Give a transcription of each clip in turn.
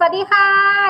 สวัสดีค่ะ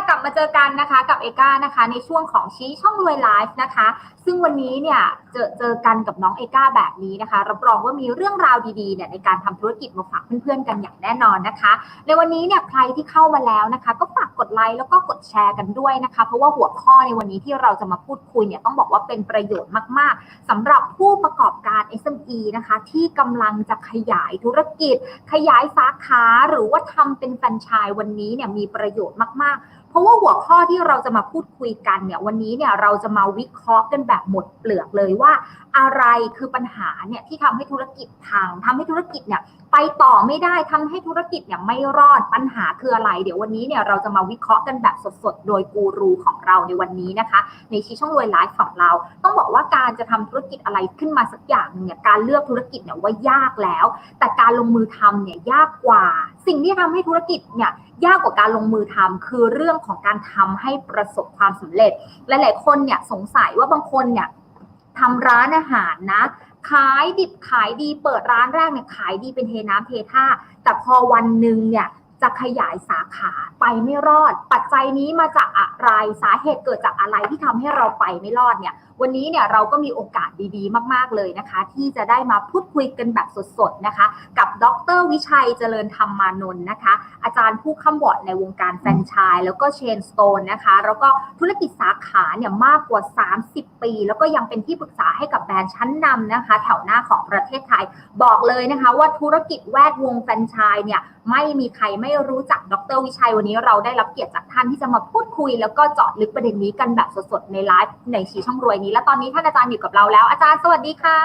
กลับมาเจอกันนะคะกับเอก้านะคะ ในช่วงของชี้ช่องรวยไลฟ์นะคะ ซึ่งวันนี้เนี่ยเจอเจอกันกับน้องเอก้าแบบนี้นะคะ รับรองว่ามีเรื่องราวดีๆเนี่ยในการทำธุรกิจมาฝากเพื่อนๆกันอย่างแน่นอนนะคะ ในวันนี้เนี่ยใครที่เข้ามาแล้วนะคะ ก็ฝ ดไลค์แล้วก็กดแชร์กันด้วยนะคะ เพราะว่าหัวข้อในวันนี้ที่เราจะมาพูดคุยเนี่ยต้องบอกว่าเป็นประโยชน์มาก ๆสำหรับผู้ประกอบการ SME นะคะ ที่กำลังจะขยายธุรกิจ ขยายสาขาหรือว่าทำเป็นแฟรนไชส์วันนี้เนี่ยมีประโยชน์มาก ๆเพราะว่าหัวข้อที่เราจะมาพูดคุยกันเนี่ยวันนี้เนี่ยเราจะมาวิเคราะห์กันแบบหมดเปลือกเลยว่า อะไรคือปัญหาเนี่ยที่ทำให้ธุรกิจพังทำให้ธุรกิจเนี่ยไปต่อไม่ได้ทำให้ธุรกิจเนี่ยไม่รอดปัญหาคืออะไร เดี๋ยววันนี้เนี่ยเราจะมาวิเคราะห์กันแบบสดๆ โดยกูรูของเราในวันนี้นะคะ ในชี้ช่องรวยไลฟ์ของเรา ต้องบอกว่าการจะทำธุรกิจอะไรขึ้นมาสักอย่างหนึ่งเนี่ยการเลือกธุรกิจเนี่ยว่ายากแล้ว แต่การลงมือทำเนี่ยยากกว่า สิ่งที่ทำให้ธุรกิจเนี่ยยากกว่าการลงมือทำคือเรื่องของการทำให้ประสบความสำเร็จ หลายๆคนเนี่ยสงสัยว่าบางคนเนี่ย ทำร้านอาหารนะ ขายดิบขายดีเปิดร้านแรกเนี่ยขายดีเป็นเทน้ำเทท่า แต่พอวันหนึ่งเนี่ย จะขยายสาขาไปไม่รอด ปัจจัยนี้มาจากอะไรสาเหตุเกิดจากอะไรที่ทำให้เราไปไม่รอดเนี่ย วันนี้เนี่ยเราก็มีโอกาสดีๆ มาก ๆเลยนะคะ ที่จะได้มาพูดคุยกันแบบสดๆนะคะ กับดรวิชัยเจริญธรรมมานนท์นะคะ อาจารย์ผู้ข้ามบอดในวงการแฟรนไชส์แล้วก็เชนสโตนนะคะ แล้วก็ธุรกิจสาขาเนี่ยมากกว่า 30 ปี แล้วก็ยังเป็นที่ปรึกษาให้กับแบรนด์ชั้นนำนะคะ แถวหน้าของประเทศไทย บอกเลยนะคะ ว่าธุรกิจแวดวงแฟรนไชส์เนี่ยไม่มีใครไม่รู้จักดรวิชัยวันนี้เราได้รับเกียรติจากท่านที่จะมาพูดคุย แล้วก็เจาะลึกประเด็นนี้กันแบบสดๆในไลฟ์ในชีช่องรวยนี้ และตอนนี้ท่านอาจารย์อยู่กับเราแล้ว อาจารย์สวัสดีค่ะ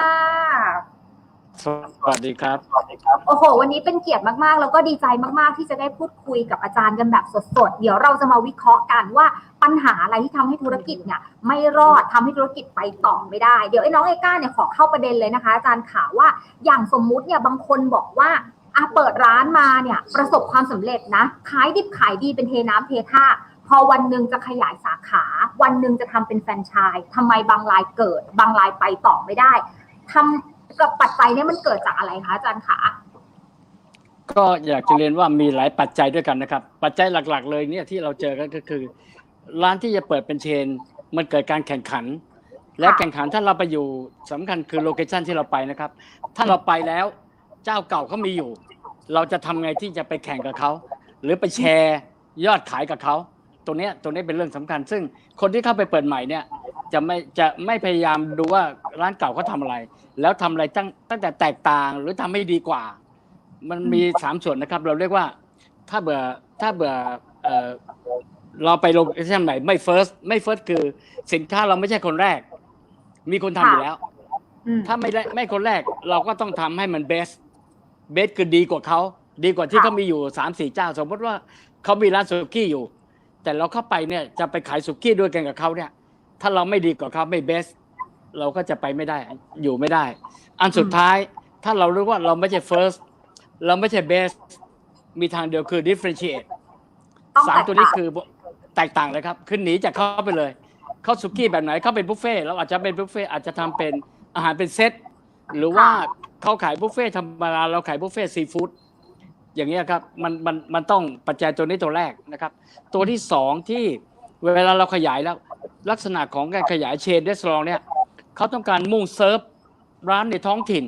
สวัสดีครับ โอ้โห วันนี้เป็นเกียรติมากๆ แล้วก็ดีใจมากๆ ที่จะได้พูดคุยกับอาจารย์กันแบบสดๆ เดี๋ยวเราจะมาวิเคราะห์กันว่าปัญหาอะไรที่ทำให้ธุรกิจเนี่ยไม่รอดทำให้ธุรกิจไปต่อไม่ได้ เดี๋ยวไอ้น้องเอก้าเนี่ยขอเข้าประเด็นเลยนะคะ อาจารย์ข่าวว่าอย่างสมมุติเนี่ยบางคนบอกว่า อะเปิดร้านมาเนี่ยประสบความสำเร็จนะขายดิบขายดีเป็นเทน้ำเทท่า พอวันหนึ่งจะขยายสาขา วันหนึ่งจะทำเป็นแฟรนไชส์ทำไมบางรายเกิด บางรายไปต่อไม่ได้ทำกับปัจจัยเนี่ยมันเกิดจากอะไรคะอาจารย์คะก็อยากจะเรียนว่ามีหลายปัจจัยด้วยกันนะครับ ปัจจัยหลัก ๆ เลยเนี่ยที่เราเจอกันก็คือ ร้านที่จะเปิดเป็นเชน มันเกิดการแข่งขัน และแข่งขันถ้าเราไปอยู่สำคัญคือโลเคชันที่เราไปนะครับ ถ้าเราไปแล้ว เจ้าเก่าเขามีอยู่ เราจะทำไงที่จะไปแข่งกับเขา หรือไปแชร์ยอดขายกับเขาตรงเนี้ยตรงนี้เป็นเรื่องสำคัญ ซึ่งคนที่เข้าไปเปิดใหม่เนี่ยจะไม่จะไม่พยายามดูว่าร้านเก่าเขาทำอะไร แล้วทำอะไรตั้งตั้งแต่แตกต่างหรือทำให้ดีกว่า มันมีสามส่วนนะครับ เราเรียกว่าถ้าเบื่อถ้าเบื่อเอ่อเราไปโลเคชั่นใหม่ไม่ first ไม่ first คือสินค้าเราไม่ใช่คนแรก มีคนทำอยู่แล้วอืมถ้าไม่ได้ไม่คนแรกเราก็ต้องทำให้มันเบส เบสคือดีกว่าเขาดีกว่าที่ค่ะเขามีอยู่สามสี่เจ้า สมมติว่าเขามีร้านสุกี้อยู่ แต่เราเข้าไปเนี่ยจะไปขายสุกี้ด้วยกันกับเขาเนี่ย ถ้าเราไม่ดีกว่าเขาไม่เบส เราก็จะไปไม่ได้อยู่ไม่ได้ อันสุดท้ายถ้าเรารู้ว่าเราไม่ใช่ first เราไม่ใช่ best มีทางเดียวคือ differentiate ต้องสามแตกตัวนี้ต่างคือแตกต่างเลยครับคือหนีจากเขาไปเลยเขาสุกี้แบบไหนเขาเป็นบุฟเฟ่ต์เราอาจจะเป็นบุฟเฟ่ต์อาจจะทำเป็นอาหารเป็นเซตหรือว่า เขาขายบุฟเฟ่ต์ธรรมดาเราขายบุฟเฟ่ต์ซีฟู้ดอย่างเงี้ยครับมันมันมันต้องปัจจัยตัวนี้ตัวแรกนะครับ ตัวที่สองที่เวลาเราขยายแล้ว ลักษณะของการขยายเชนเดสลองเนี่ยเขาต้องการมุ่งเซิร์ฟร้านในท้องถิ่น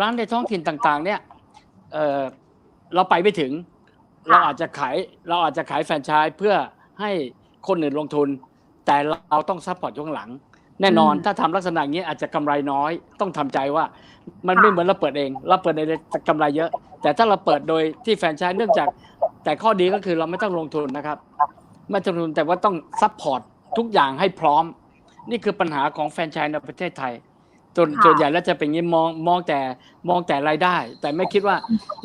ร้านในท้องถิ่นต่างๆ เนี่ยเออเราไปไม่ถึง เราอาจจะขายเราอาจจะขายแฟรนไชส์เพื่อให้คนอื่นลงทุน แต่เราต้องซัพพอร์ตช่วงหลัง แน่นอนอืมถ้าทำลักษณะอย่างนี้อาจจะกำไรน้อย ต้องทำใจว่า มันไม่เหมือนเราเปิดเองเราเปิดในจะกำไรเยอะ แต่ถ้าเราเปิดโดยที่แฟรนไชส์เนื่องจาก แต่ข้อดีก็คือเราไม่ต้องลงทุนนะครับไม่ต้องลงทุนแต่ว่าต้องซัพพอร์ตทุกอย่างให้พร้อม นี่คือปัญหาของแฟรนไชส์ในประเทศไทยส่วนค่ะส่วนใหญ่แล้วจะเป็นอย่างนี้มองมองแต่มองแต่รายได้ แต่ไม่คิดว่า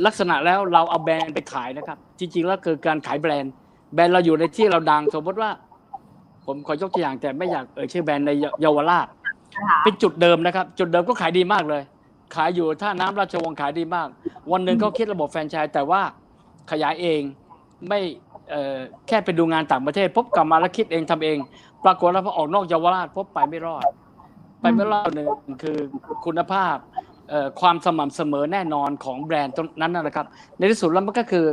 ลักษณะแล้วเราเอาแบรนด์ไปขายนะครับ จริงๆแล้วคือการขายแบรนด์ แบรนด์เราอยู่ในที่เราดังสมมติว่า ผมขอยกตัวอย่างแต่ไม่อยากเอ่ยชื่อแบรนด์ในเยาวราชนะคะเป็นจุดเดิมนะครับ จุดเดิมก็ขายดีมากเลย ขายอยู่ท่าน้ำราชวงศ์ขายดีมาก วันหนึ่งเขาคิดระบบแฟรนไชส์แต่ว่าขยายเองไม่เอ่อแค่ไปดูงานต่างประเทศ พบกลับมาแล้วคิดเองทำเอง ปรากฏแล้วพอออกนอกเยาวราชพบไปไม่รอด ไปไม่รอดหนึ่งคือคุณภาพเอ่อความสม่ำเสมอแน่นอนของแบรนด์ตรงนั้นนะนะครับ ในที่สุดแล้วมันก็คือ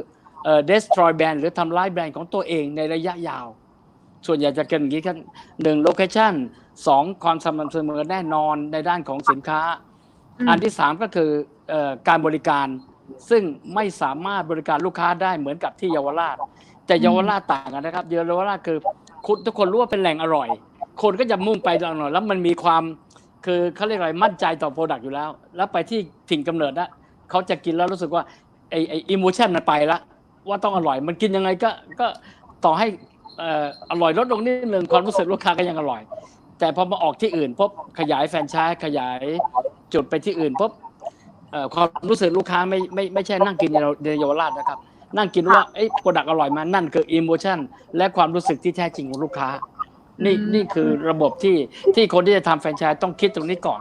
เอ่อ destroy แบรนด์หรือทำลายแบรนด์ของตัวเองในระยะยาว ส่วนใหญ่จะเป็นอย่างนี้ครับหนึ่ง location สองความสม่ำเสมอแน่นอนในด้านของสินค้ามอันที่สามก็คือเอ่อการบริการซึ่งไม่สามารถบริการลูกค้าได้เหมือนกับที่เยาวราช แต่เยาวราชต่างกันนะครับ เยาวราชคือคุณทุกคนรู้ว่าเป็นแหล่งอร่อย คนก็จะมุ่งไปตรงนั้นแล้วมันมีความคือเขาเรียกอะไรมั่นใจต่อโปรดักต์อยู่แล้ว แล้วไปที่ถิ่นกำเนิดนะเขาจะกินแล้วรู้สึกว่าไอไออิโมชันมันไปละว่าต้องอร่อยมันกินยังไงก็ก็ต่อให้เอ่ออร่อยลดลงนิดนึงความรู้สึกลูกค้าก็ยังอร่อย แต่พอมาออกที่อื่นพบขยายแฟรนไชส์ขยายจุดไปที่อื่นพบเอ่อความรู้สึกลูกค้าไม่ไม่ไม่ใช่นั่งกินในในเยาวราชนะครับ นั่งกินว่าไอ้โปรดักต์อร่อยมานั่นคืออิโมชันและความรู้สึกที่แท้จริงของลูกค้า นี่อืมนี่คือระบบที่ที่คนที่จะทำแฟรนไชส์ต้องคิดตรงนี้ก่อน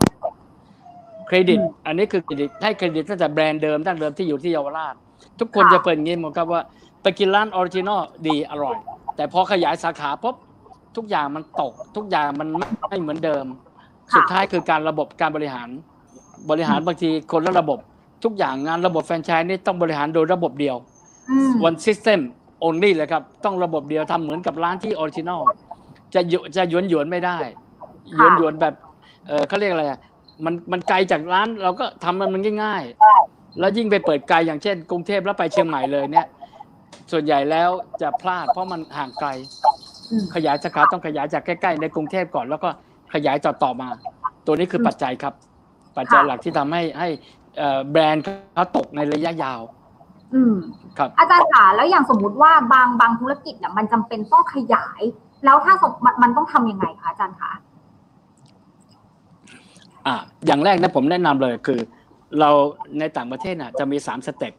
เครดิตอืมอันนี้คือเครดิตให้เครดิตตั้งแต่แบรนด์เดิมดั้งเดิมที่อยู่ที่เยาวราช ทุกคนค่ะจะเปิดอย่างนี้หมดครับว่าไปกินร้านออริจินอลดีอร่อย แต่พอขยายสาขาปุ๊บทุกอย่างมันตก ทุกอย่างมันไม่เหมือนเดิม สุดท้ายคือการระบบการบริหาร บริหารบางทีคนละระบบ ทุกอย่างงานระบบแฟรนไชส์นี่ต้องบริหารโดยระบบเดียวอืม one system only เลยครับ ต้องระบบเดียวทำเหมือนกับร้านที่ออริจินอลจะหยุจะหยวนหยวนๆไม่ได้หยวนหยวนๆแบบเออเขาเรียกอะไรอะมันมันไกลจากร้านเราก็ทำมันมันง่ายๆแล้วยิ่งไปเปิดไกลอย่างเช่น กรุงเทพแล้วไปเชียงใหม่เลยเนี่ย ส่วนใหญ่แล้วจะพลาดเพราะมันห่างไกลอืมขยายสาขาต้องขยายจากใกล้ๆ ในกรุงเทพก่อน แล้วก็ขยายต่อๆมา ตัวนี้คือปัจจัยครับ ปัจจัยหลักที่ทำให้ให้เอ่อแบรนด์เขาตกในระยะยาวอืมครับ อาจารย์คะแล้วอย่างสมมุติว่าบางบางธุรกิจเนี่ยมันจำเป็นต้องขยาย แล้วถ้าสมมันมันต้องทำยังไงคะอาจารย์คะอะอย่างแรกนะผมแนะนำเลยคือ เราในต่างประเทศน่ะ จะมีสามสเต็ป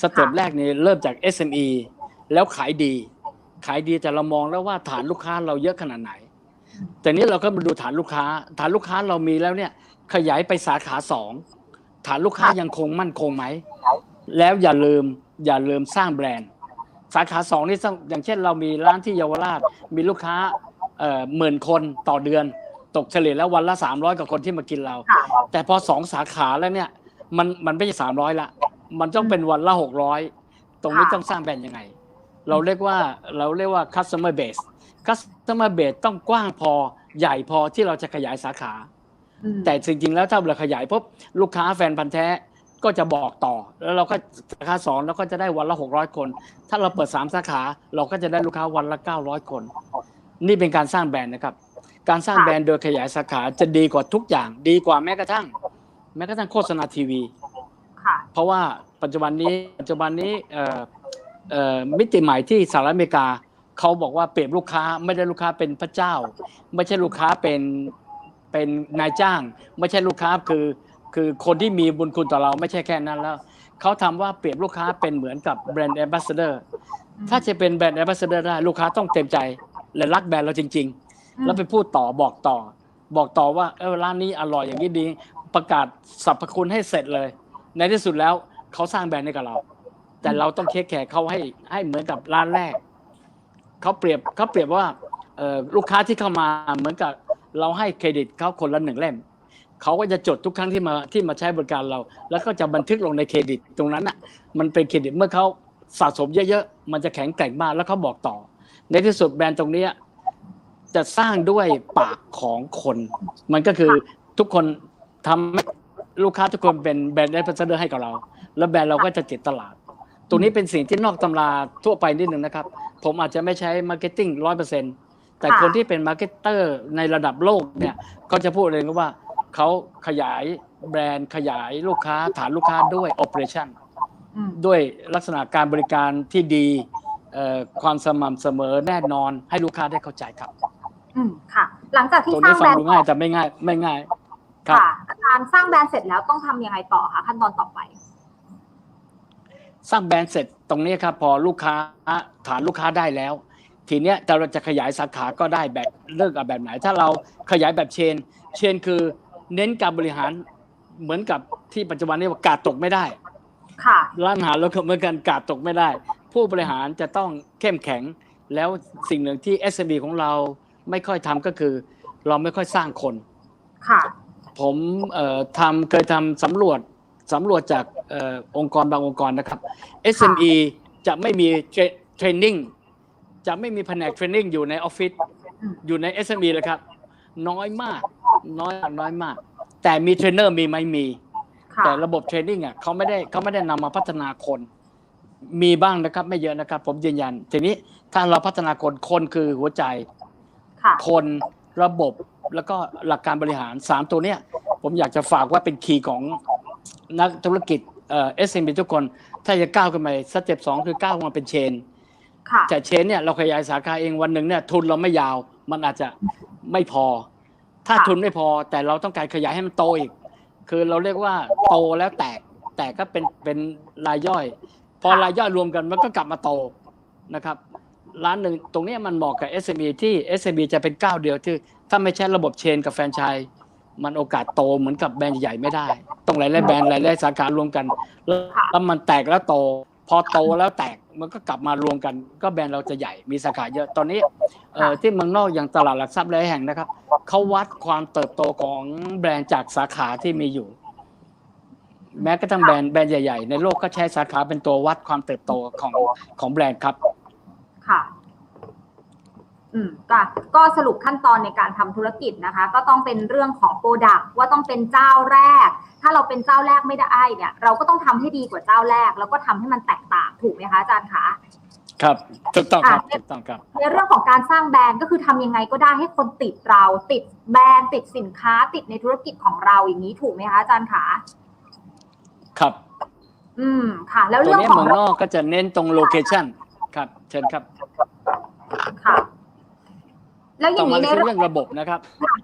สเต็ปแรกนี่เริ่มจาก SME แล้วขายดี ขายดีแต่เรามองแล้วว่าฐานลูกค้าเราเยอะขนาดไหน แต่นี้เราก็มาดูฐานลูกค้า ฐานลูกค้าเรามีแล้วเนี่ย ขยายไปสาขาสองฐานลูกค้ายังคงมั่นคงไหม แล้วอย่าลืมอย่าลืมสร้างแบรนด์ สาขาสองนี่ต้องอย่างเช่นเรามีร้านที่เยาวราช มีลูกค้าเอ่อหมื่นคนต่อเดือน ตกเฉลี่ยแล้ววันละสามร้อยกว่าคนที่มากินเราค่ะแต่พอสองสาขาแล้วเนี่ยมันมันไม่ใช่สามร้อยละ มันต้องเป็นวันละหกร้อยตรงนี้ค่ะต้องสร้างแบรนด์ยังไง เราเรียกว่าเราเรียกว่า customer base customer base ต้องกว้างพอใหญ่พอที่เราจะขยายสาขาอืมแต่จริงๆแล้วถ้าเราขยายปุ๊บลูกค้าแฟนพันธ์แท้ก็จะบอกต่อ แล้วเราก็สาขาสองเราก็จะได้วันละหกร้อยคน ถ้าเราเปิดสามสาขา เราก็จะได้ลูกค้าวันละเก้าร้อยคน นี่เป็นการสร้างแบรนด์นะครับ การสร้างแบรนด์โดยขยายสาขาจะดีกว่าทุกอย่าง ดีกว่าแม้กระทั่ง แม้กระทั่งโฆษณาทีวี ค่ะ เพราะว่าปัจจุบันนี้ปัจจุบันนี้เอ่อเอ่อมิติใหม่ที่สหรัฐอเมริกาเขาบอกว่าเปรียบลูกค้าไม่ได้ลูกค้าเป็นพระเจ้า ไม่ใช่ลูกค้าเป็นเป็นนายจ้าง ไม่ใช่ลูกค้าคือคือคนที่มีบุญคุณต่อเราไม่ใช่แค่นั้นแล้วเขาทำว่าเปรียบลูกค้าเป็นเหมือนกับแบรนด์แอมบาสเดอร์ถ้าจะเป็นแบรนด์แอมบาสเดอร์ได้ลูกค้าต้องเต็มใจและรักแบรนด์เราจริง ๆ แล้วไปพูดต่อบอกต่อ บอกต่อว่าเออร้านนี้อร่อยอย่างนี้ดี ประกาศสรรพคุณให้เสร็จเลย ในที่สุดแล้วเขาสร้างแบรนด์ให้กับเรา แต่เราต้องเทคแคร์เขาให้ให้เหมือนกับร้านแรกเขาเปรียบเขาเปรียบว่าลูกค้าที่เข้ามาเหมือนกับเราให้เครดิตเขาคนละหนึ่งเล่มเขาก็จะจดทุกครั้งที่มาที่มาใช้บริการเรา แล้วก็จะบันทึกลงในเครดิตตรงนั้นอะ มันเป็นเครดิตเมื่อเขาสะสมเยอะๆ มันจะแข็งแกร่งมากแล้วเขาบอกต่อ ในที่สุดแบรนด์ตรงนี้จะสร้างด้วยปากของคน มันก็คือทุกคนทำ ลูกค้าทุกคนเป็นแบรนด์แอมบาสเดอร์ให้กับเรา แล้วแบรนด์เราก็จะติดตลาด ตรงนี้เป็นสิ่งที่นอกตำราทั่วไปนิดนึงนะครับ ผมอาจจะไม่ใช้มาร์เก็ตติ้งร้อยเปอร์เซ็นแต่ค่ะคนที่เป็นมาร์เก็ตเตอร์ในระดับโลกเนี่ยก็จะพูดเลยว่าเขาขยายแบรนด์ขยายลูกค้าฐานลูกค้าด้วย operation อืมด้วยลักษณะการบริการที่ดีเอ่อความสม่ำเสมอแน่นอนให้ลูกค้าได้เข้าใจครับ อืมค่ะ หลังจากที่ตรงสร้านี้งฟัแบงรนดูด์ง่ายแต่ไม่ง่าย ไม่ง่าย ครับค่ะ อาจารย์สร้างแบรนด์เสร็จแล้วต้องทำยังไงต่อคะขั้นตอนต่อไป สร้างแบรนด์เสร็จตรงนี้ครับพอลูกค้าฐานลูกค้าได้แล้ว ทีเนี้ยแต่เราจะขยายสาขาก็ได้แบบเลือกเอาแบบไหน ถ้าเราขยายแบบเชน เชนคือเน้นการบริหารเหมือนกับที่ปัจจุบันนี้ว่ากาดตกไม่ได้ ค่ะร้านอาหารเราก็เหมือนกันกาดตกไม่ได้ ผู้บริหารจะต้องเข้มแข็ง แล้วสิ่งหนึ่งที่ SME ของเราไม่ค่อยทำก็คือ เราไม่ค่อยสร้างคน ค่ะ ผมเอ่อทำเคยทำสำรวจสำรวจจากเออองค์กรบางองค์กรนะครับ SME จะไม่มีเทรนนิ่งจะไม่มีแผนกเทรนนิ่งอยู่ในออฟฟิศอืมอยู่ใน SME เลยครับ น้อยมาก น้อยมากน้อยมาก แต่มีเทรนเนอร์มีไหมมีค่ะแต่ระบบเทรนนิ่งอะเขาไม่ได้เขาไม่ได้นำมาพัฒนาคน มีบ้างนะครับ ไม่เยอะนะครับ ผมยืนยัน ทีนี้ถ้าเราพัฒนาคนคนคือหัวใจค่ะคนระบบ แล้วก็หลักการบริหารสามตัวเนี้ยผมอยากจะฝากว่าเป็นคีย์ของนักธุรกิจเอ่อ SME ทุกคน ถ้าจะก้าวขึ้นไปสเต็ปสองคือก้าวมาเป็นเชนค่ะแต่เชนเนี่ยเราขยายสาขาเองวันหนึ่งเนี่ยทุนเราไม่ยาว มันอาจจะไม่พอ ถ้าค่ะทุนไม่พอแต่เราต้องการขยายให้มันโตอีก คือเราเรียกว่าโตแล้วแตกแตกก็เป็นเป็นรายย่อย พอรายย่อยรวมกันมันก็กลับมาโตนะครับ ร้านหนึ่งตรงนี้มันเหมาะกับ SME ที่ SME จะเป็นก้าวเดียวที่ถ้าไม่ใช่ระบบเชนกับแฟรนไชส์มันโอกาสโตเหมือนกับแบรนด์ใหญ่ไม่ได้ ต้องหลายๆแบรนด์หลายๆสาขารวมกันแล้วแล้วมันแตกแล้วโต พอโตแล้วแตกมันก็กลับมารวมกัน ก็แบรนด์เราจะใหญ่มีสาขาเยอะตอนนี้เอ่อที่เมืองนอกอย่างตลาดหลักทรัพย์หลายแห่งนะครับเขาวัดความเติบโตของแบรนด์จากสาขาที่มีอยู่ แม้กระทั่งแบรนด์แบรนด์ใหญ่ๆ ในโลกก็ใช้สาขาเป็นตัววัดความเติบโตของของแบรนด์ครับ ค่ะ อืมก็ก็สรุปขั้นตอนในการทำธุรกิจนะคะ ก็ต้องเป็นเรื่องของโปรดักว่าต้องเป็นเจ้าแรก ถ้าเราเป็นเจ้าแรกไม่ได้เนี่ย เราก็ต้องทำให้ดีกว่าเจ้าแรก แล้วก็ทำให้มันแตกต่างถูกไหมคะอาจารย์คะครับถูกต้องครับอะถูกต้องครับในเรื่องของการสร้างแบรนด์ก็คือทำยังไงก็ได้ให้คนติดเรา ติดแบรนด์ติดสินค้า ติดในธุรกิจของเราอย่างนี้ถูกไหมคะอาจารย์คะครับ อืมค่ะ แล้วตัวเรื่องนี้ของเมืองนอกก็จะเน้นตรงโลเคชัน ครับ เชิญครับค่ะ แล้วอต่อย่างมานี้ในคือเรื่องเรื่องระบบนะครับ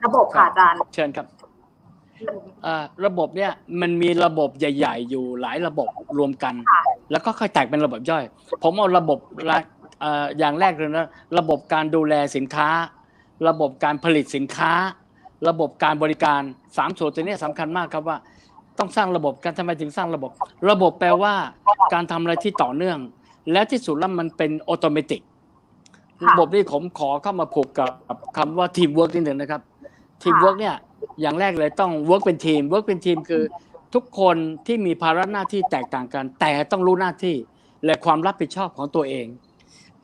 ระบบค่ะอาจารย์เชิญครับอ่าระบบเนี่ยมันมีระบบใหญ่ ๆ อยู่หลายระบบรวมกันค่ะแล้วก็ค่อยแตกเป็นระบบย่อย ผมเอาระบบละเอ่ออย่างแรกเลยนะระบบการดูแลสินค้า ระบบการผลิตสินค้า ระบบการบริการสามส่วนตัวเนี้สำคัญมากครับว่า ต้องสร้างระบบการทำไมถึงสร้างระบบ ระบบแปลว่าการทำอะไรที่ต่อเนื่อง และที่สุดแล้วมันเป็นออโตเมติกค่ะระบบนี้ผมขอเข้ามาผูกกับคำว่าทีมเวิร์กนิดหนึ่งนะครับทีมเวิร์กเนี่ยอย่างแรกเลยต้องเวิร์กเป็นทีมเวิร์กเป็นทีมคือทุกคนที่มีภาระหน้าที่แตกต่างกัน แต่ต้องรู้หน้าที่และความรับผิดชอบของตัวเอง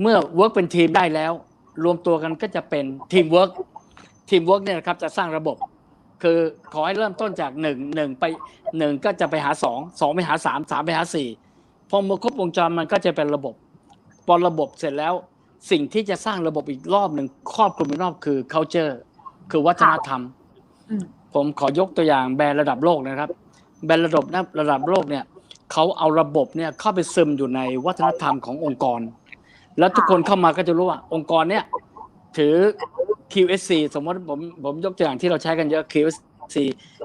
เมื่อเวิร์กเป็นทีมได้แล้ว รวมตัวกันก็จะเป็นทีมเวิร์กทีมเวิร์กเนี่ยนะครับจะสร้างระบบ คือขอให้เริ่มต้นจากหนึ่งหนึ่งไปหนึ่งก็จะไปหาสองสองไปหาสามสามไปหาสี่พ อมาครบวงจรมันก็จะเป็นระบบพอระบบเสร็จแล้ว สิ่งที่จะสร้างระบบอีกรอบหนึ่งครอบคลุมอีกรอบคือ culture คือวัฒนธรรมอืมผมขอยกตัวอย่างแบรนด์ระดับโลกนะครับ แบรนด์ระดับนะระดับโลกเนี่ยเขาเอาระบบเนี่ยเข้าไปซึมอยู่ในวัฒนธรรมขององค์กร แล้วทุกคนเข้ามาก็จะรู้ว่าองค์กรเนี่ยถือ QSC สมมติผมผมยกตัวอย่างที่เราใช้กันเยอะ QSC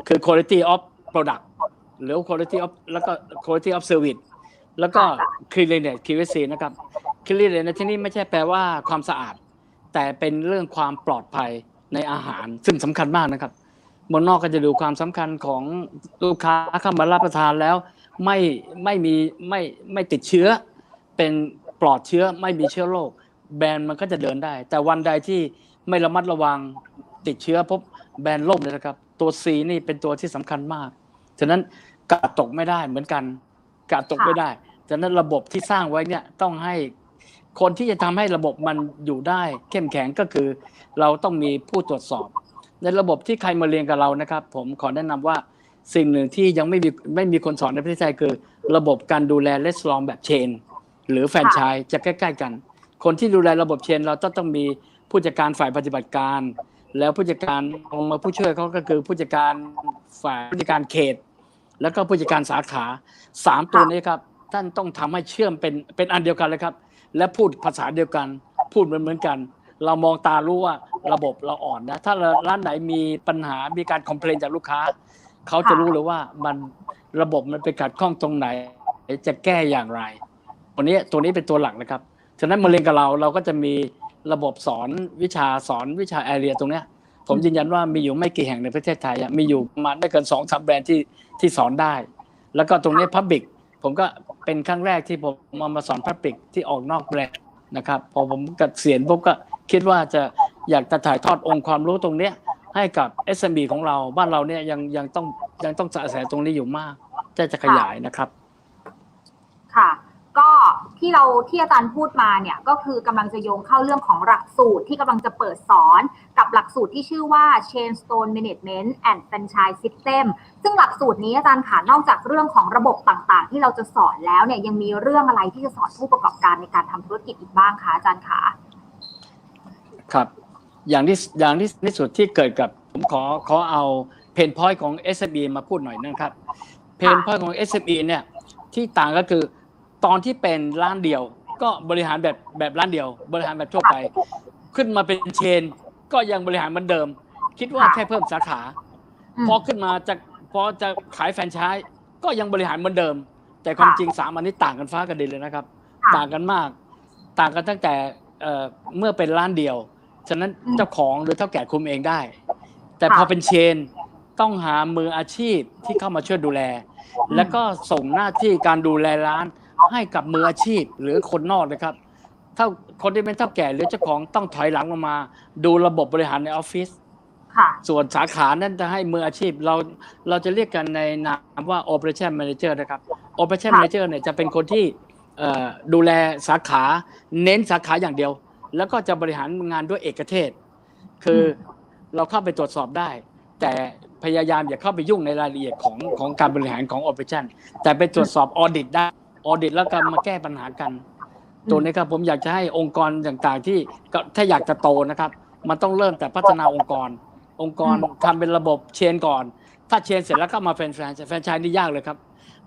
คือ quality of product หรือ quality of แล้วก็ quality of service แล้วก็ cleanliness QSC นะครับ cleanliness ในที่นี้ไม่ใช่แปลว่าความสะอาด แต่เป็นเรื่องความปลอดภัยในอาหาร ซึ่งสำคัญมากนะครับเมืองนอกก็จะดูความสำคัญของลูกค้าเข้ามารับประทานแล้ว ไม่ไม่มีไม่ไม่ติดเชื้อ เป็นปลอดเชื้อไม่มีเชื้อโรคแบรนด์มันก็จะเดินได้ แต่วันใดที่ไม่ระมัดระวังติดเชื้อพบแบรนด์ล่มเลยนะครับ ตัว C นี่เป็นตัวที่สำคัญมาก ฉะนั้นกาดตกไม่ได้เหมือนกันกาดตกไม่ได้ ฉะนั้นระบบที่สร้างไว้เนี่ยต้องให้คนที่จะทำให้ระบบมันอยู่ได้ เข้มแข็งก็คือ เราต้องมีผู้ตรวจสอบ ในระบบที่ใครมาเรียนกับเรานะครับ ผมขอแนะนำว่าสิ่งหนึ่งที่ยังไม่มีไม่มีคนสอนในประเทศไทยคือ ระบบการดูแลเลสลองแบบเชน หรือแฟรนไชส์จะใกล้ ๆ กัน คนที่ดูแลระบบเชน เราต้องต้องมีผู้จัดการฝ่ายปฏิบัติการ แล้วผู้จัดการลงมาผู้ช่วยเขาก็คือผู้จัดการฝ่ายผู้จัดการเขต แล้วก็ผู้จัดการสาขาสามตัวนี้ครับ ท่านต้องทำให้เชื่อมเป็นเป็นอันเดียวกันเลยครับ และพูดภาษาเดียวกัน พูดเหมือนเหมือนกัน เรามองตารู้ว่าระบบเราอ่อนนะ ถ้าร้านไหนมีปัญหามีการคอมเพลนจากลูกค้า เขาจะรู้เลยว่ามันระบบมันไปขัดข้องตรงไหน จะแก้อย่างไรตัวนี้ตัวนี้เป็นตัวหลักนะครับฉะนั้นมาเรียนกับเราเราก็จะมีระบบสอนวิชาสอนวิชาแอเรียตรงเนี้ยผมยืนยันว่ามีอยู่ไม่กี่แห่งในประเทศไทยมีอยู่ประมาณไม่เกินสองสามแบรนด์ที่ที่สอนได้ แล้วก็ตรงนี้พับบิก ผมก็เป็นครั้งแรกที่ผมมามาสอนพับบิกที่ออกนอกแบรนด์นะครับ พอผมกเกษียณผมก็คิดว่าจะอยากจะถ่ายทอดองค์ความรู้ตรงเนี้ยให้กับ SMB ของเราบ้านเราเนี่ยยังยังต้องยังต้องสะแสตรงนี้อยู่มากจะจะขยายนะครับ ค่ะ ที่เราที่อาจารย์พูดมาเนี่ยก็คือกำลังจะโยงเข้าเรื่องของหลักสูตรที่กำลังจะเปิดสอนกับหลักสูตรที่ชื่อว่า Chain Stone Management and Franchise System ซึ่งหลักสูตรนี้อาจารย์ขานอกจากเรื่องของระบบต่างๆ ที่เราจะสอนแล้วเนี่ยยังมีเรื่องอะไรที่จะสอนผู้ประกอบการในการทำธุรกิจอีกบ้างคะอาจารย์คะครับอย่างที่อย่างที่ที่สุดที่เกิดกับผมขอขอเอาเพนพอยต์ของ s อ b มาพูดหน่อยนะครับเพนพอยต์ของ s อ b เนี่ยที่ต่างก็คือ ตอนที่เป็นร้านเดียว ก็บริหารแบบแบบร้านเดียว บริหารแบบทั่วไป ขึ้นมาเป็นเชน ก็ยังบริหารเหมือนเดิม คิดว่าค่ะแค่เพิ่มสาขาอืมพอขึ้นมาจะพอจะขายแฟรนไชส์ก็ยังบริหารเหมือนเดิม แต่ความค่ะจริงสามอันนี้ต่างกันฟ้ากับดินเลยนะครับค่ะต่างกันมาก ต่างกันตั้งแต่เอ่อเมื่อเป็นร้านเดียว ฉะนั้นอืมเจ้าของหรือเท่าแก่คุมเองได้ แต่พอค่ะเป็นเชนต้องหามืออาชีพที่เข้ามาช่วยดูแล แล้วก็ส่งหน้าที่การดูแลร้าน ให้กับมืออาชีพหรือคนนอกนะครับถ้าคนที่เป็นเท่าแก่หรือเจ้าของต้องถอยหลังลงมา ดูระบบบริหารในออฟฟิศค่ะส่วนสาขานั้นจะให้มืออาชีพเราเราจะเรียกกันในนามว่า operation manager นะครับ operation ค่ะ manager เนี่ยจะเป็นคนที่เอ่อดูแลสาขาเน้นสาขาอย่างเดียว แล้วก็จะบริหารงานด้วยเอกเทศ คือเราเข้าไปตรวจสอบได้ แต่พยายามอย่าเข้าไปยุ่งในรายละเอียดของของการบริหารของ operation แต่ไปตรวจสอบ audit ได้ audit แล้วก็มาแก้ปัญหากันตัวนี้ครับผมอยากจะให้องค์กรต่างๆ ที่ก็ถ้าอยากจะโตนะครับ มันต้องเริ่มแต่พัฒนาองค์กร องค์กรทำเป็นระบบเชนก่อน ถ้าเชนเสร็จแล้วก็มาแฟรนไชส์แฟรนไชส์นี่ยากเลยครับ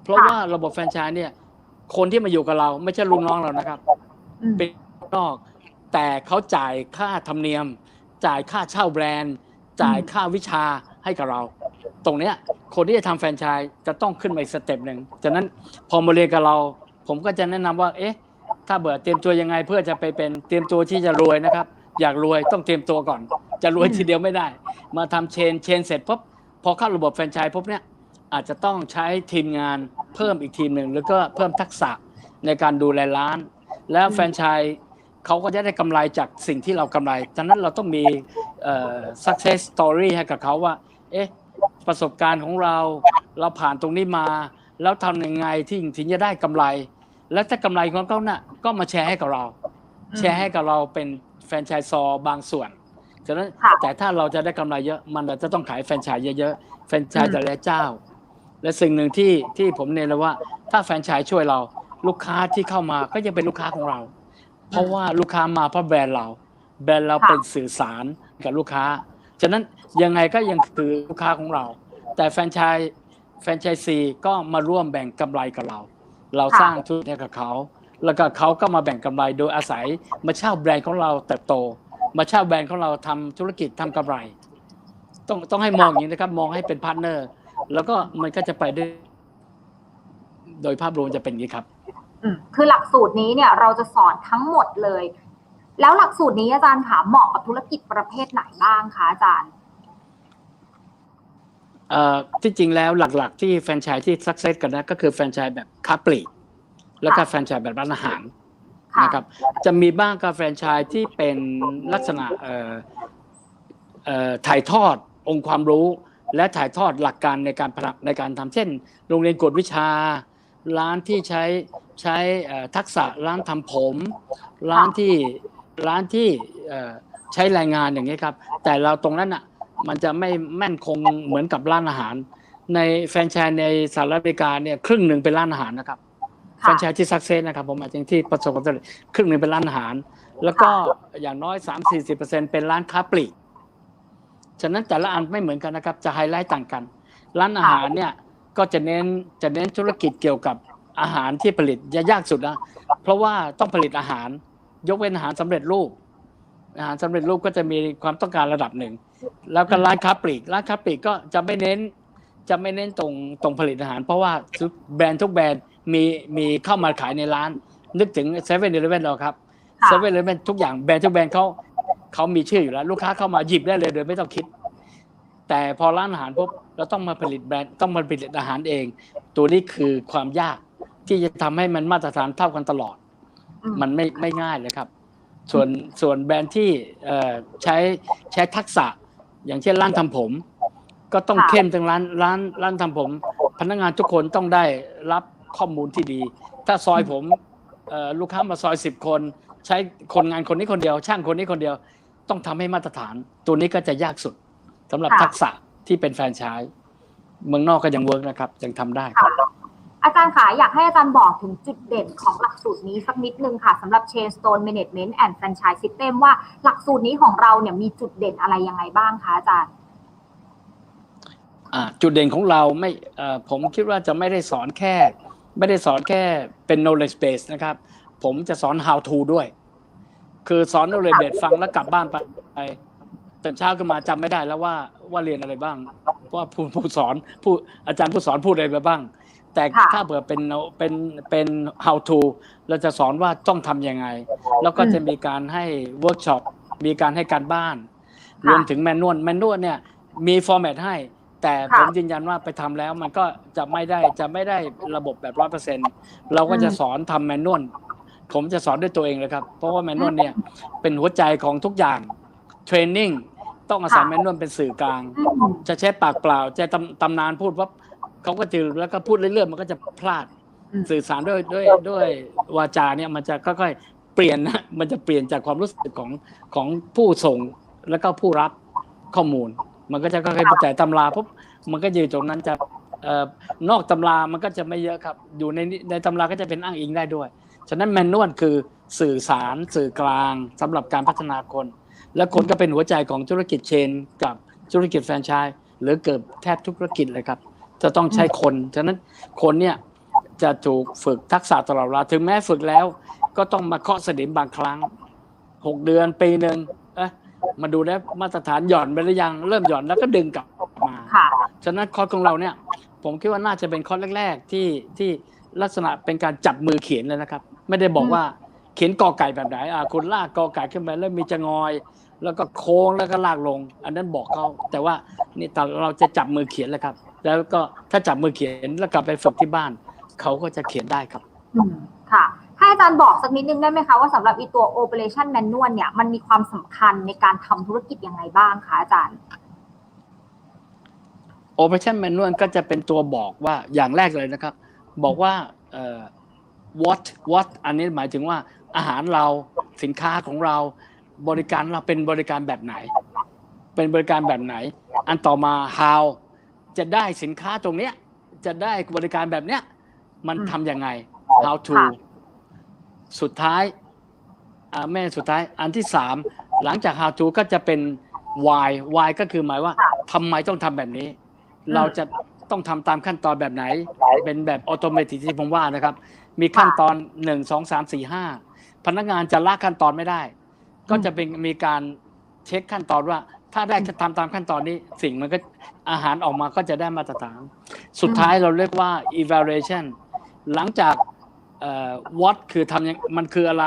เพราะค่ะว่าระบบแฟรนไชส์เนี่ย คนที่มาอยู่กับเราไม่ใช่ลูกน้องเรานะครับอืมเป็นนอก แต่เขาจ่ายค่าธรรมเนียม จ่ายค่าเช่าแบรนด์ จ่ายค่าวิชาให้กับเรา ตรงเนี้ยคนที่จะทำแฟรนไชส์จะต้องขึ้นมาอีกสเต็ปหนึ่งจากนั้นพอมาเรียนกับเรา ผมก็จะแนะนำว่า เอ๊ะ ถ้าเบื่อเตรียมตัวยังไงเพื่อจะไปเป็นเตรียมตัวที่จะรวยนะครับ อยากรวยต้องเตรียมตัวก่อน จะรวยทีเดียวไม่ได้ มาทำเชนเชนเสร็จปุ๊บพอเข้าระบบแฟรนไชส์ปุ๊บเนี่ยอาจจะต้องใช้ทีมงานเพิ่มอีกทีมหนึ่งแล้วก็เพิ่มทักษะในการดูแลร้าน แล้วแฟรนไชส์เขาก็จะได้กำไรจากสิ่งที่เรากำไรฉะนั้นเราต้องมี success story ให้กับเขาว่า เอ๊ะ ประสบการณ์ของเรา เราผ่านตรงนี้มา แล้วทำยังไงที่ถึงจะได้กำไร แล้วถ้ากำไรของเขาน่ะก็มาแชร์ให้กับเรา แชร์ให้กับเราเป็นแฟรนไชส์ซอบางส่วนฉะนั้นค่ะแต่ถ้าเราจะได้กำไรเยอะมันจะต้องขายแฟรนไชส์เยอะๆแฟรนไชส์อืมแต่ละเจ้า และสิ่งหนึ่งที่ที่ผมเน้นเลยว่า ถ้าแฟรนไชส์ช่วยเรา ลูกค้าที่เข้ามาก็ยังเป็นลูกค้าของเรา เพราะว่าลูกค้ามาเพราะแบรนด์เรา แบรนด์เราค่ะเป็นสื่อสารกับลูกค้า ฉะนั้น ยังไงก็ยังคือลูกค้าของเรา แต่แฟรนไชส์แฟรนไชส์ซีก็มาร่วมแบ่งกำไรกับเรา เราสร้างธุรกิจให้กับเขา แล้วก็เขาก็มาแบ่งกำไรโดยอาศัยมาเช่าแบรนด์ของเราเติบโต มาเช่าแบรนด์ของเราทำธุรกิจทำกำไร ต้องต้องให้มองอย่างนี้นะครับ มองให้เป็นพาร์ทเนอร์ แล้วก็มันก็จะไปด้วยโดยภาพรวมจะเป็นอย่างนี้ครับอืมคือหลักสูตรนี้เนี่ยเราจะสอนทั้งหมดเลย แล้วหลักสูตรนี้อาจารย์คะเหมาะกับธุรกิจประเภทไหนบ้างคะอาจารย์เอ่อ ที่จริงแล้วหลักๆ ที่แฟรนไชส์ที่สักเซสกันนะก็คือแฟรนไชส์แบบค้าปลีกแล้วก็ค่ะแฟรนไชส์แบบร้านอาหารค่ะนะครับจะมีบ้างกับแฟรนไชส์ที่เป็นลักษณะเอ่อเอ่อถ่ายทอดองค์ความรู้ และถ่ายทอดหลักการในการผลักในการทำเช่น โรงเรียนกวดวิชา ร้านที่ใช้ใช้เอ่อทักษะร้านทำผม ร้านที่ร้านที่เอ่อใช้แรงงานอย่างนี้ยครับ แต่เราตรงนั้นอะ มันจะไม่แม่นคงเหมือนกับร้านอาหาร ในแฟรนไชส์ในสหรัฐอเมริกาเนี่ยครึ่งหนึ่งเป็นร้านอาหารนะครับแฟรนไชส์ที่สักเซสนะครับผมอาจจะที่ประสบความสำเร็จครึ่งหนึ่งเป็นร้านอาหาร แล้วก็อย่างน้อย 3-40%เป็นร้านค้าปลีกฉะนั้นแต่ละอันไม่เหมือนกันนะครับจะไฮไลท์ต่างกัน ร้านอาหารเนี่ยก็จะเน้นจะเน้นธุรกิจเกี่ยวกับอาหารที่ผลิตจะยากสุดนะเพราะว่าต้องผลิตอาหารยกเว้นอาหารสำเร็จรูปอาหารสำเร็จรูปก็จะมีความต้องการระดับหนึ่ง แล้วก็ร้านค้าปลีกร้านค้าปลีกก็จะไม่เน้น จะไม่เน้นตรงตรงผลิตอาหาร เพราะว่าทุกแบรนด์ทุกแบรนด์มีมีเข้ามาขายในร้าน นึกถึงเซเว่นเดลเวนเราครับค่ะเซเว่นเดลเวนทุกอย่างแบรนด์ทุกแบรนด์เขาเขามีชื่ออยู่แล้ว ลูกค้าเข้ามาหยิบได้เลยโดยไม่ต้องคิด แต่พอร้านอาหารปุ๊บเราต้องมาผลิตแบรนด์ต้องมาผลิตอาหารเอง ตัวนี้คือความยากที่จะทำให้มันมาตรฐานเท่ากันตลอดอืมมันไม่ไม่ง่ายเลยครับ ส่วนส่วนแบรนด์ที่เอ่อใช้ใช้ทักษะ อย่างเช่นร้านทำผม ก็ต้องค่ะเข้มทั้งร้านร้านร้านทำผม พนักงานทุกคนต้องได้รับข้อมูลที่ดี ถ้าซอยผมเอ่อลูกค้ามาซอยสิบคน ใช้คนงานคนนี้คนเดียว ช่างคนนี้คนเดียว ต้องทำให้มาตรฐาน ตัวนี้ก็จะยากสุดสำหรับค่ะทักษะที่เป็นแฟรนไชส์เมืองนอกก็ยังเวิร์กนะครับยังทำได้ค่ะ อาจารย์คะอยากให้อาจารย์บอกถึงจุดเด่นของหลักสูตรนี้สักนิดนึงค่ะสำหรับ Chain Stone Management and Franchise System ว่าหลักสูตรนี้ของเราเนี่ยมีจุดเด่นอะไรยังไงบ้างคะอาจารย์จุดเด่นของเราไม่ผมคิดว่าจะไม่ได้สอนแค่ ไม่ได้สอนแค่เป็น knowledge base นะครับ ผมจะสอน how to ด้วย คือสอน knowledge base ฟังแล้วกลับบ้านไปตื่นเช้าขึ้นมาจำไม่ได้แล้วว่าว่าเรียนอะไรบ้างว่าผู้ผู้สอนผู้อาจารย์ผู้สอนพูดอะไรไปบ้าง แต่ค่ะถ้าเผื่อเป็นเป็นเป็น how to เราจะสอนว่าต้องทำยังไง แล้วก็จะมีการให้เวิร์กช็อปมีการให้การบ้านค่ะรวมถึงแมนนวลแมนนวลเนี่ยมีฟอร์แมตให้ แต่ค่ะผมยืนยันว่าไปทำแล้วมันก็จะไม่ได้จะไม่ได้ระบบแบบร้อยเปอร์เซ็นเราก็จะอืมสอนทำแมนนวลผมจะสอนด้วยตัวเองเลยครับ เพราะว่าแมนนวลเนี่ยเป็นหัวใจของทุกอย่างเทรนนิ่งต้องอาศัยค่ะแมนนวลเป็นสื่อกลางอืมจะใช้ปากเปล่าจะตำตำนานพูดว่า เขาก็จะแล้วก็พูดเรื่อยๆมันก็จะพลาดอืมสื่อสารด้วยด้วยด้วยวาจาเนี่ยมันจะค่อยๆเปลี่ยนนะมันจะเปลี่ยนจากความรู้สึกของของผู้ส่งแล้วก็ผู้รับข้อมูล มันก็จะค่อยๆแต่ตำราปุ๊บมันก็อยู่ตรงนั้นจะเอ่อนอกตำรามันก็จะไม่เยอะครับ อยู่ในนี้ในตำราก็จะเป็นอ้างอิงได้ด้วย ฉะนั้นแมนนวลคือสื่อสารสื่อกลางสำหรับการพัฒนาคน และคนก็เป็นหัวใจของธุรกิจเชน กับธุรกิจแฟรนไชส์หรือเกือบแทบทุกธุรกิจเลยครับ จะต้องใช้คน ฉะนั้นคนเนี่ยจะถูกฝึกทักษะตลอดเวลา ถึงแม้ฝึกแล้วก็ต้องมาเคาะสนิมบางครั้งหกเดือนปีหนึ่งเอ๊ะมาดูแล้วมาตรฐานหย่อนไปหรือยังเริ่มหย่อนแล้วก็ดึงกลับมา ค่ะ ฉะนั้นคอร์สของเราเนี่ย ผมคิดว่าน่าจะเป็นคอร์สแรก ๆ ที่ที่ลักษณะเป็นการจับมือเขียนเลยนะครับ ไม่ได้บอกอืมว่าเขียนกอไก่แบบไหนอ่าคุณลากกอไก่ขึ้นไปแล้วมีจะงอย แล้วก็โค้งแล้วก็ลากลง อันนั้นบอกเขาแต่ว่านี่แต่เราจะจับมือเขียนเลยครับ แล้วก็ถ้าจับมือเขียนแล้วกลับไปฝึกที่บ้าน เขาก็จะเขียนได้ครับ อืมค่ะให้อาจารย์บอกสักนิดนึงได้ไหมคะว่าสำหรับอีตัว operation manual เนี่ยมันมีความสำคัญในการทำธุรกิจยังไงบ้างคะอาจารย์ Operation Manual ก็จะเป็นตัวบอกว่าอย่างแรกเลยนะครับ บอกว่าเอ่อ what what อันนี้หมายถึงว่าอาหารเราสินค้าของเราบริการเราเป็นบริการแบบไหน เป็นบริการแบบไหน อันต่อมา how จะได้สินค้าตรงเนี้ย จะได้บริการแบบเนี้ย มันอืมทำยังไง how to ค่ะสุดท้ายอ่าแม่สุดท้ายอันที่สามหลังจาก how to ก็จะเป็น why why ก็คือหมายว่าทำไมต้องทำแบบนี้ เราจะต้องทำตามขั้นตอนแบบไหน เป็นแบบออโตเมติที่ผมว่านะครับ มีขั้นตอนหนึ่งสองสามสี่ห้าพนักงานจะละขั้นตอนไม่ได้ ก็จะเป็นมีการเช็คขั้นตอนว่า ถ้าได้จะทำตามขั้นตอนนี้สิ่งมันก็อาหารออกมาก็จะได้มาตรฐาน สุดท้ายเราเรียกว่า evaluation หลังจากเอ่อ what คือทำยังมันคืออะไร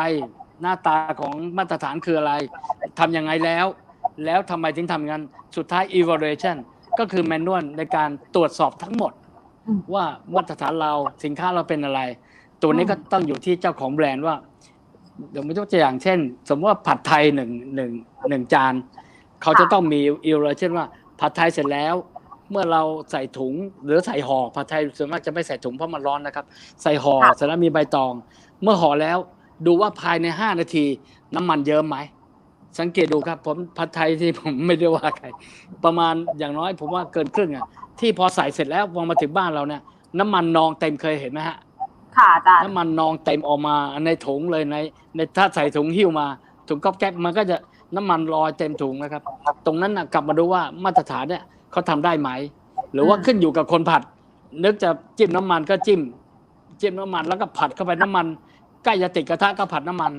หน้าตาของมาตรฐานคืออะไรทำยังไงแล้ว แล้วทำไมถึงทำงั้น สุดท้าย evaluation ก็คือแมนนวลในการตรวจสอบทั้งหมด ว่ามาตรฐานเราสินค้าเราเป็นอะไร ตัวนี้ก็ต้องอยู่ที่เจ้าของแบรนด์ว่าเดี๋ยวผมยกตัวอย่างเช่น สมมติว่าผัดไทยหนึ่งหนึ่งหนึ่งจาน เขาจะต้องมีอีเวเช่นว่าผัดไทยเสร็จแล้ว เมื่อเราใส่ถุงหรือใส่ห่อผัดไทยส่วนมากจะไม่ใส่ถุงเพราะมันร้อนนะครับ ใส่ห่อค่ะเสร็จแล้วมีใบตอง เมื่อห่อแล้วดูว่าภายในห้านาทีน้ำมันเยิ้มไหมสังเกตดูครับ ผมผัดไทยที่ผมไม่ได้ว่าใครประมาณอย่างน้อย ผมว่าเกินครึ่งอะที่พอใส่เสร็จแล้วพอมาถึงบ้านเราเนี่ยน้ำมันนองเต็มเคยเห็นไหมฮะค่ะอาจารย์น้ำมันนองเต็มออกมาในถุงเลยในในถ้าใส่ถุงหิ้วมาถุงก๊อบแก๊บมันก็จะ น้ำมันลอยเต็มถุงนะครับ ตรงนั้นนะกลับมาดูว่ามาตรฐานเนี่ยเขาทำได้ไหม หรือว่าขึ้นอยู่กับคนผัด นึกจะจิ้มน้ำมันก็จิ้ม จิ้มน้ำมันแล้วก็ผัดเข้าไปน้ำมันใกล้จะติดกระทะก็ผัดน้ำมัน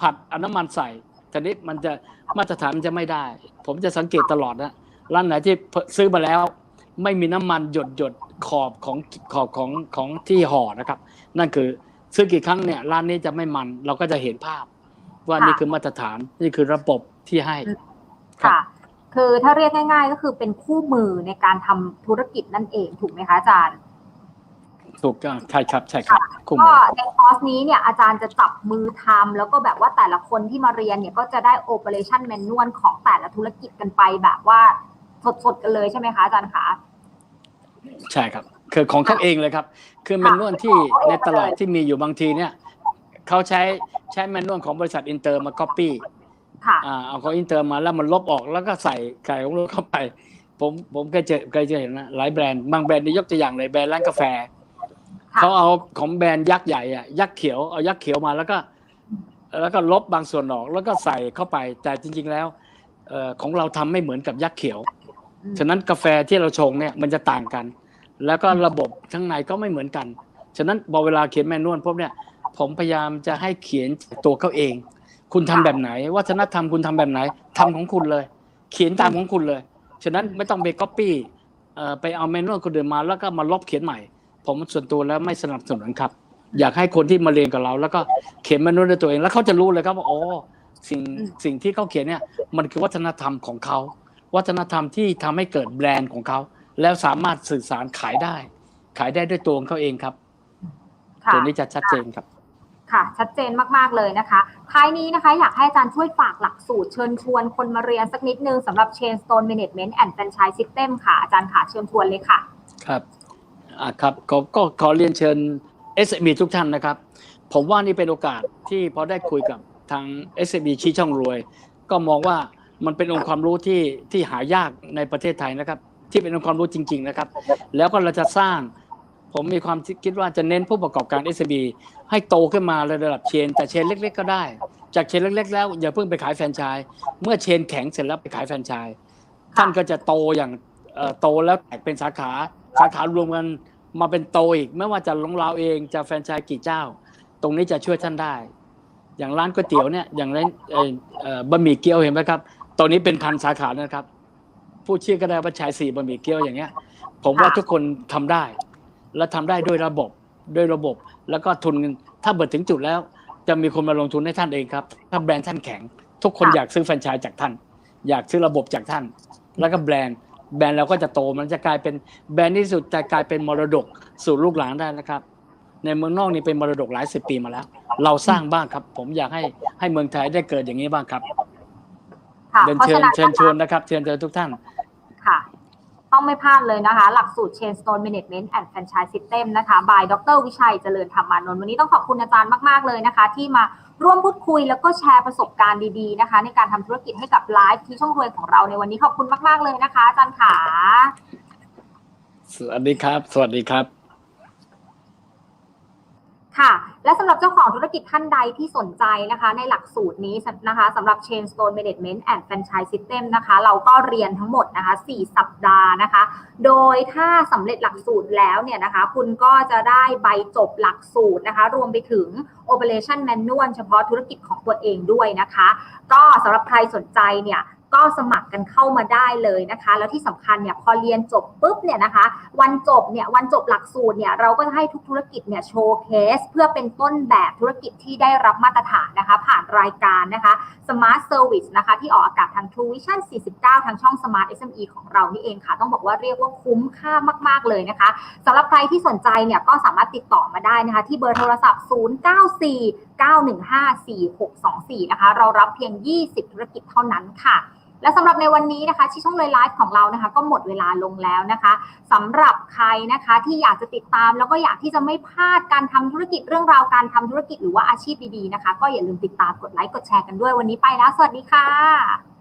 ผัดเอาน้ำมันใส่ทีนี้มันจะมาตรฐานมันจะไม่ได้ ผมจะสังเกตตลอดนะร้านไหนที่ซื้อมาแล้ว ไม่มีน้ำมันหยดหยดขอบของขอบของของที่ห่อนะครับ นั่นคือซื้อกี่ครั้งเนี่ยร้านนี้จะไม่มันเราก็จะเห็นภาพ ว่าค่ะนี่คือมาตรฐานนี่คือระบบที่ให้ค่ะ คือถ้าเรียกง่าย ๆ ก็คือเป็นคู่มือในการทำธุรกิจนั่นเองถูกไหมคะอาจารย์ ถูกต้องใช่ครับใช่ครับคุ้มก็เลยในคอร์สนี้เนี่ยอาจารย์จะจับมือทำแล้วก็แบบว่าแต่ละคนที่มาเรียนเนี่ยก็จะได้ operation manual ของแต่ละธุรกิจกันไปแบบว่าสดๆกันเลยใช่ไหมคะอาจารย์คะใช่ครับคือของเขาเองเลยครับ คือเมนนวลที่ในตลาดที่มีอยู่บางทีเนี่ย เขาใช้ใช้แมนนวลของบริษัทอินเตอร์มาก๊อปปี้ค่ะอ่าเอาของอินเตอร์มาแล้วมันลบออกแล้วก็ใส่ไก่ของเราเข้าไป ผมผมเคยเจอเคยเจอเห็นนะหลายแบรนด์บางแบรนด์นี่ยกตัวอย่างเลยแบรนด์ร้านกาแฟค่ะเขาเอาของแบรนด์ยักษ์ใหญ่อะยักษ์เขียวเอายักษ์เขียวมาแล้วก็ แล้วก็ลบบางส่วนออกแล้วก็ใส่เข้าไป แต่จริง ๆแล้วเอ่อของเราทำไม่เหมือนกับยักษ์เขียวอืมฉะนั้นกาแฟที่เราชงเนี่ยมันจะต่างกัน แล้วก็ระบบข้างในก็ไม่เหมือนกัน ฉะนั้นพอเวลาเขียนแมนนวลพวกเนี่ย ผมพยายามจะให้เขียนตัวเขาเอง คุณทำแบบไหน วัฒนธรรมคุณทำแบบไหนทำของคุณเลย เขียนตามของคุณเลย ฉะนั้นไม่ต้องไปก๊อปปี้ไปเอาแมนนวลคนอื่นมาแล้วก็มาลบเขียนใหม่ ผมส่วนตัวแล้วไม่สนับสนุนครับ อยากให้คนที่มาเรียนกับเรา แล้วก็เขียนแมนนวลด้วยตัวเอง แล้วเขาจะรู้เลยครับว่าอ๋อสิ่งอืมสิ่งที่เขาเขียนเนี่ยมันคือวัฒนธรรมของเขา วัฒนธรรมที่ทำให้เกิดแบรนด์ของเขา แล้วสามารถสื่อสารขายได้ ขายได้ด้วยตัวของเขาเองครับค่ะตัวนี้จะชัดเจนครับ ค่ะ ชัดเจนมากๆเลยนะคะ ท้ายนี้นะคะอยากให้อาจารย์ช่วยฝากหลักสูตรเชิญชวนคนมาเรียนสักนิดนึงสำหรับ Chain Stone Management and Franchise System ค่ะ อาจารย์ค่ะเชิญชวนเลยค่ะ ครับอ่าครับก็ก็ขอเรียนเชิญ SMB ทุกท่านนะครับ ผมว่านี่เป็นโอกาสที่พอได้คุยกับทาง SMB ชี้ช่องรวย ก็มองว่ามันเป็นองค์ความรู้ที่ที่หายากในประเทศไทยนะครับ ที่เป็นองค์ความรู้จริง ๆ นะครับ แล้วก็เราจะสร้าง ผมมีความคิดว่าจะเน้นผู้ประกอบการ SMB ให้โตขึ้นมาระดับเชน แต่เชนเล็ก ๆ ก็ได้ จากเชนเล็ก ๆ แล้วอย่าเพิ่งไปขายแฟรนไชส์เมื่อเชนแข็งเสร็จแล้วไปขายแฟรนไชส์ท่านก็จะโตอย่างโตแล้วแตกเป็นสาขาสาขารวมกันมาเป็นโตอีก ไม่ว่าจะของเราเองจะแฟรนไชส์กี่เจ้า ตรงนี้จะช่วยท่านได้ อย่างร้านก๋วยเตี๋ยวเนี่ยอย่างร้านเออเออบะหมี่เกี๊ยวเห็นไหมครับตอนนี้เป็นพันสาขาแล้วนะครับ ผู้เชื่อก็ได้ว่าชายสี่บะหมี่เกี๊ยวอย่างเงี้ย ผมว่าทุกคนทำได้ และทำได้ด้วยระบบด้วยระบบ แล้วก็ทุนเงินถ้าเบิดถึงจุดแล้ว จะมีคนมาลงทุนให้ท่านเองครับ ถ้าแบรนด์ท่านแข็ง ทุกคนอยากซื้อแฟรนไชส์จากท่าน อยากซื้อระบบจากท่าน แล้วก็แบรนด์แบรนด์เราก็จะโตมันจะกลายเป็นแบรนด์ที่สุดจะกลายเป็นมรดกสู่ลูกหลานได้นะครับ ในเมืองนอกนี่เป็นมรดกหลายสิบปีมาแล้ว เราสร้างบ้างครับ ผมอยากให้ให้เมืองไทยได้เกิดอย่างนี้บ้างครับค่ะเรียนเพราะเชิฉะญนั้นเชิญชวนนะครับเชิญเชิญทุกท่านค่ะ ต้องไม่พลาดเลยนะคะ หลักสูตร Chain Stone Management and Franchise System นะคะ by ดรวิชัยเจริญธรรมานนท์วันนี้ต้องขอบคุณอาจารย์มาก ๆ เลยนะคะ ที่มาร่วมพูดคุยแล้วก็แชร์ประสบการณ์ดี ๆ นะคะ ในการทำธุรกิจให้กับไลฟ์ที่ช่องรวยของเราในวันนี้ขอบคุณมาก ๆ เลยนะคะ อาจารย์ขา สวัสดีครับ สวัสดีครับ ค่ะ และสำหรับเจ้าของธุรกิจท่านใดที่สนใจนะคะ ในหลักสูตรนี้นะคะสำหรับ Chain Stone Management and Franchise System นะคะ เราก็เรียนทั้งหมดนะคะ 4 สัปดาห์นะคะ โดยถ้าสำเร็จหลักสูตรแล้วเนี่ยนะคะ คุณก็จะได้ใบจบหลักสูตรนะคะ รวมไปถึง Operation Manual เฉพาะธุรกิจของตัวเองด้วยนะคะ ก็สำหรับใครสนใจเนี่ย ก็สมัครกันเข้ามาได้เลยนะคะ แล้วที่สำคัญเนี่ยพอเรียนจบปุ๊บเนี่ยนะคะ วันจบเนี่ยวันจบหลักสูตรเนี่ยเราก็จะให้ทุกธุรกิจเนี่ยโชว์เคส เพื่อเป็นต้นแบบธุรกิจที่ได้รับมาตรฐานนะคะ ผ่านรายการนะคะ Smart Service นะคะที่ออกอากาศทาง True Vision 49 ทางช่อง Smart SME ของเรานี่เองค่ะ ต้องบอกว่าเรียกว่าคุ้มค่ามาก ๆ เลยนะคะสำหรับใครที่สนใจเนี่ยก็สามารถติดต่อมาได้นะคะ ที่เบอร์โทรศัพท์ 094 915 4624 นะคะ เรารับเพียง 20 ธุรกิจเท่านั้นค่ะ และสำหรับในวันนี้นะคะที่ช่องเลยไลฟ์ของเรานะคะ ก็หมดเวลาลงแล้วนะคะสำหรับใครนะคะที่อยากจะติดตามแล้วก็อยากที่จะไม่พลาดการทำธุรกิจเรื่องราวการทำธุรกิจหรือว่าอาชีพดีๆนะคะ ก็อย่าลืมติดตามกดไลค์กดแชร์กันด้วยวันนี้ไปแล้ว สวัสดีค่ะ